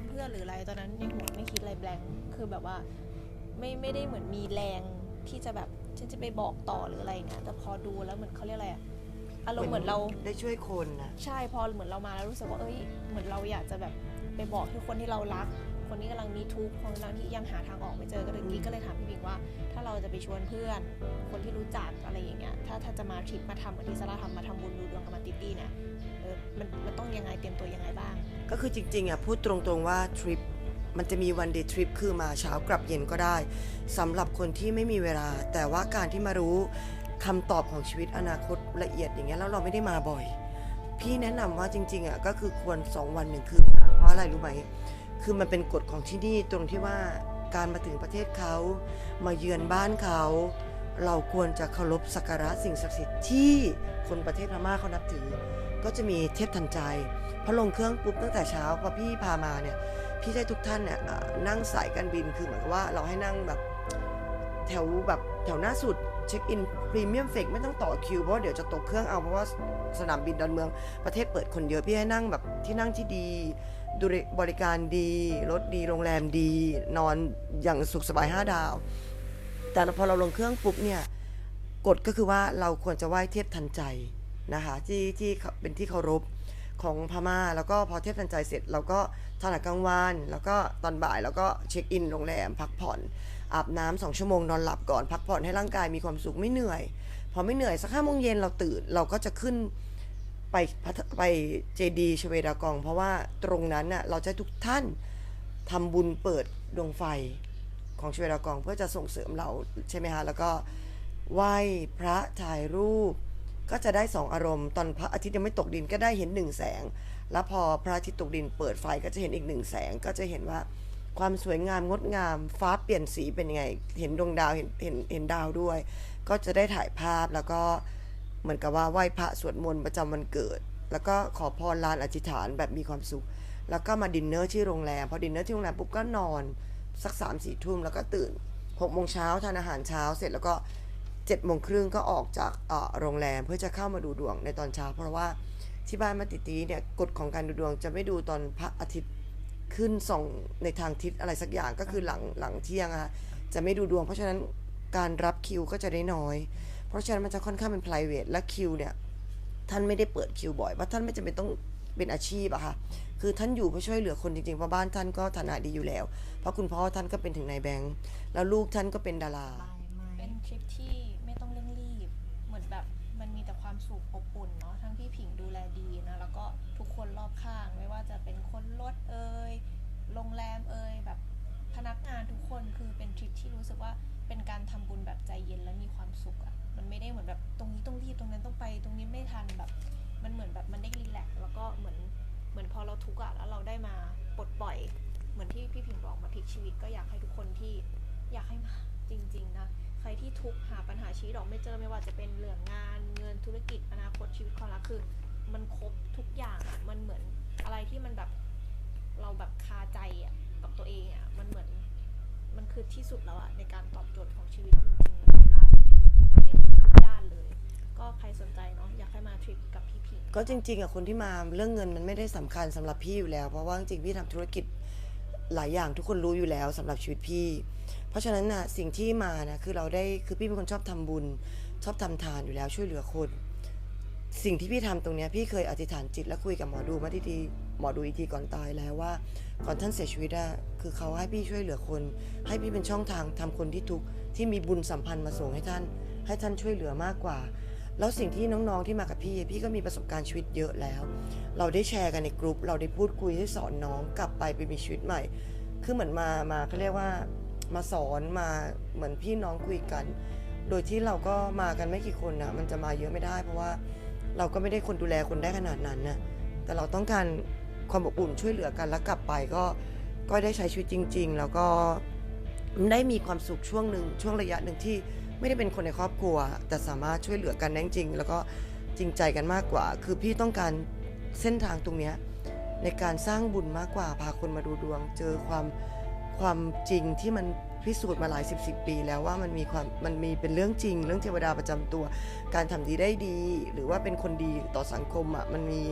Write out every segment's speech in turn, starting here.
ำเพื่อหรืออะไรตอนนั้นในหัวไม่คิดอะไรแบงค์คือแบบว่าไม่ไม่ได้เหมือนมีแรงที่จะแบบฉันจะไปบอกต่อหรืออะไรเงี้ยแต่พอดูแล้วเหมือนเขาเรียกอะไรอะอารมณ์เหมือนเราได้ช่วยคนนะใช่พอเหมือนเรามาแล้วรู้สึกว่าเอ้ยเหมือนเราอยากจะแบบไปบอกทุกคนที่เรารัก คนที่กำลังมีทุกข์คนกำลังที่ยังหาทางออกไม่เจอก็เลยกี้ก็เลยถามพี่บิงว่าถ้าเรา จะไปชวนเพื่อน คนที่รู้จักอะไรอย่างเงี้ยถ้าถ้าจะมาทริปมาทำเหมือนที่ซาร่าทำมาทำบุญดูดวงกับมาติตี้เนี่ยเออมันมันต้องยังไงเตรียมตัวยังไงบ้าง ก็คือจริงๆอะพูดตรงๆว่าทริปมันจะมีวันเดย์ทริปคือมาเช้ากลับเย็นก็ได้สำหรับคนที่ไม่มีเวลา แต่ว่าการที่มารู้คำตอบของชีวิตอนาคตละเอียดอย่างเงี้ยแล้วเราไม่ได้มาบ่อย พี่แนะนำว่าจริงๆอะก็คือควร 2 วันหนึ่งคืนเพราะอะไรรู้ไหมคือมันเป็นกฎของที่นี่ตรงที่ว่า การมาถึงประเทศเขา มาเยือนบ้านเขา เราควรจะเคารพสักการะสิ่งศักดิ์สิทธิ์ที่คนประเทศพม่าเขานับถือ ก็จะมีเทพทันใจพอลงเครื่องปุ๊บตั้งแต่เช้าพอพี่พามาเนี่ยพี่ได้ทุกท่านเนี่ยนั่งสายการบินคือเหมือนว่าเราให้นั่งแบบแถวแบบแถวหน้าสุด เช็คอินพรีเมียมเฟกไม่ต้องต่อคิวเพราะเดี๋ยวจะตกเครื่องเอาเพราะว่าสนามบินดอนเมืองประเทศเปิดคนเยอะพี่ให้นั่งแบบที่นั่งที่ดีดูบริการดี รถดีโรงแรมดี นอนอย่างสุขสบาย 5 ดาว แต่พอเราลงเครื่องปุ๊บเนี่ยกฎก็คือว่าเราควรจะไหว้เทพทันใจนะคะที่ที่เป็นที่เคารพของพม่า แล้วก็พอเทพทันใจเสร็จ เราก็ทานอาหารกลางวันแล้วก็ตอนบ่ายแล้วก็เช็คอินโรงแรมพักผ่อน อาบน้ำสองชั่วโมงนอนหลับก่อนพักผ่อนให้ร่างกายมีความสุขไม่เหนื่อย พอไม่เหนื่อยสักห้าโมงเย็นเราตื่นเราก็จะขึ้นไปไปเจดีชเวดากอง เพราะว่าตรงนั้นน่ะเราจะให้ทุกท่านทำบุญเปิดดวงไฟของชเวดากอง เพื่อจะส่งเสริมเราใช่ไหมคะแล้วก็ไหว้พระถ่ายรูป ก็จะได้สองอารมณ์ ตอนพระอาทิตย์ยังไม่ตกดินก็ได้เห็นหนึ่งแสง แล้วพอพระอาทิตย์ตกดินเปิดไฟก็จะเห็นอีกหนึ่งแสงก็จะเห็นว่า ความสวยงามงดงาม ฟ้าเปลี่ยนสีเป็นยังไง เห็นดวงดาวเห็นเห็นเห็นดาวด้วย ก็จะได้ถ่ายภาพแล้วก็เหมือนกับว่าไหว้พระสวดมนต์ประจำวันเกิด แล้วก็ขอพรลานอธิษฐานแบบมีความสุข แล้วก็มาดินเนอร์ที่โรงแรมพอดินเนอร์ที่โรงแรมปุ๊บก็นอนสักสามสี่ทุ่มแล้วก็ตื่นหกโมงเช้าทานอาหารเช้าเสร็จแล้วก็เจ็ดโมงครึ่งก็ออกจากโรงแรมเพื่อจะเข้ามาดูดวงในตอนเช้า เพราะว่าที่บ้านมาติตีเนี่ยกฎของการดูดวงจะไม่ดูตอนพระอาทิตย์ ขึ้นส่องในทางทิศอะไรสักอย่างก็คือหลังหลังเที่ยงอะค่ะจะไม่ดูดวง เพราะฉะนั้นการรับคิวก็จะได้น้อย เพราะฉะนั้นมันจะค่อนข้างเป็น p r i v a t และคิวเนี่ยท่านไม่ได้เปิดคิวบ่อยเพราะท่านไม่จำเป็นต้องเป็นอาชีพอะค่ะคือท่านอยู่เพื่อช่วยเหลือคนจริงๆเพราะบ้านท่านก็ฐานะดีอยู่แล้ว เพราะคุณพ่อท่านก็เป็นถึงนายแบงค์แล้วลูกท่านก็เป็นดารา เป็นทริปที่ไม่ต้องเร่งรีบเหมือนแบบ มันมีแต่ความสุขอบอุ่นเนาะทั้งพี่ผิงดูแลดีนะแล้วก็ทุกคนรอบข้างไม่ว่าจะเป็นคนรถเอ่ยโรงแรมเอ่ยแบบพนักงานทุกคนคือเป็นทริปที่รู้สึกว่าเป็นการทำบุญแบบใจเย็นและมีความสุขอะมันไม่ได้เหมือนแบบตรงนี้ต้องรีบตรงนั้นต้องไป ตรงนี้ไม่ทันแบบ มันเหมือนแบบมันได้รีแลกซ์แล้วก็เหมือนเหมือนพอเราทุกข์อะแล้วเราได้มาปลดปล่อย เหมือนที่พี่ผิงบอกมาพลิกชีวิตก็อยากให้ทุกคนที่อยากให้มาจริง ๆ นะ ที่ทุกข์หาปัญหาชีวิตออกไม่เจอไม่ว่าจะเป็นเรื่องงานเงินธุรกิจอนาคตชีวิตความรักคือ มันครบทุกอย่างอะมันเหมือนอะไรที่มันแบบเราแบบคาใจอะกับตัวเองอะมันเหมือนมันคือที่สุดแล้วอะในการตอบโจทย์ของชีวิตจริงๆเวลานในทุกด้านเลย ก็ใครสนใจเนาะอยากให้มาทริปกับพี่ผิงก็จริงๆอะคนที่มาเรื่องเงินมันไม่ได้สำคัญสำหรับพี่อยู่แล้ว เพราะว่าจริงๆพี่ทำธุรกิจหลายอย่างทุกคนรู้อยู่แล้วสำหรับชีวิตพี่ เพราะฉะนั้นน่ะสิ่งที่มานะคือเราได้คือพี่เป็นคนชอบทำบุญ ชอบทำทานอยู่แล้วช่วยเหลือคน สิ่งที่พี่ทำตรงนี้พี่เคยอธิษฐานจิตและคุยกับหมอดูมาทีทีหมอดูอีกทีก่อนตายแล้วว่า ก่อนท่านเสียชีวิตอะคือเขาให้พี่ช่วยเหลือคน ให้พี่เป็นช่องทางทำคนที่ทุกข์ที่มีบุญสัมพันธ์มาส่งให้ท่าน ให้ท่านช่วยเหลือมากกว่า แล้วสิ่งที่น้องๆที่มากับพี่ พี่ก็มีประสบการณ์ชีวิตเยอะแล้ว เราได้แชร์กันในกลุ่มเราได้พูดคุยให้สอนน้องกลับไปไปมีชีวิตใหม่ คือเหมือนมามาเขาเรียกว่า มาสอนมาเหมือนพี่น้องคุยกัน โดยที่เราก็มากันไม่กี่คนนะมันจะมาเยอะไม่ได้ เพราะว่าเราก็ไม่ได้คนดูแลคนได้ขนาดนั้นนะแต่เราต้องการความอบอุ่นช่วยเหลือกันแล้วกลับไปก็ก็ได้ใช้ชีวิตจริง ๆ แล้วก็ได้มีความสุขช่วงหนึ่งช่วงระยะหนึ่งที่ไม่ได้เป็นคนในครอบครัว แต่สามารถช่วยเหลือกันได้จริง แล้วก็จริงใจกันมากกว่า คือพี่ต้องการเส้นทางตรงเนี้ยในการสร้างบุญมากกว่าพาคนมาดูดวง เจอความ ความจริงที่มันพิสูจน์มาหลายสิบสิบปี แล้วว่ามันมีความมันมีเป็นเรื่องจริง เรื่องเทวดาประจำตัว การทำดีได้ดี หรือว่าเป็นคนดีต่อสังคมอะมันมี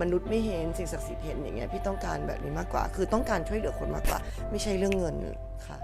มนุษย์ไม่เห็นสิ่งศักดิ์สิทธิ์เห็นอย่างเงี้ยพี่ต้องการแบบนี้มากกว่า คือต้องการช่วยเหลือคนมากกว่า ไม่ใช่เรื่องเงินค่ะ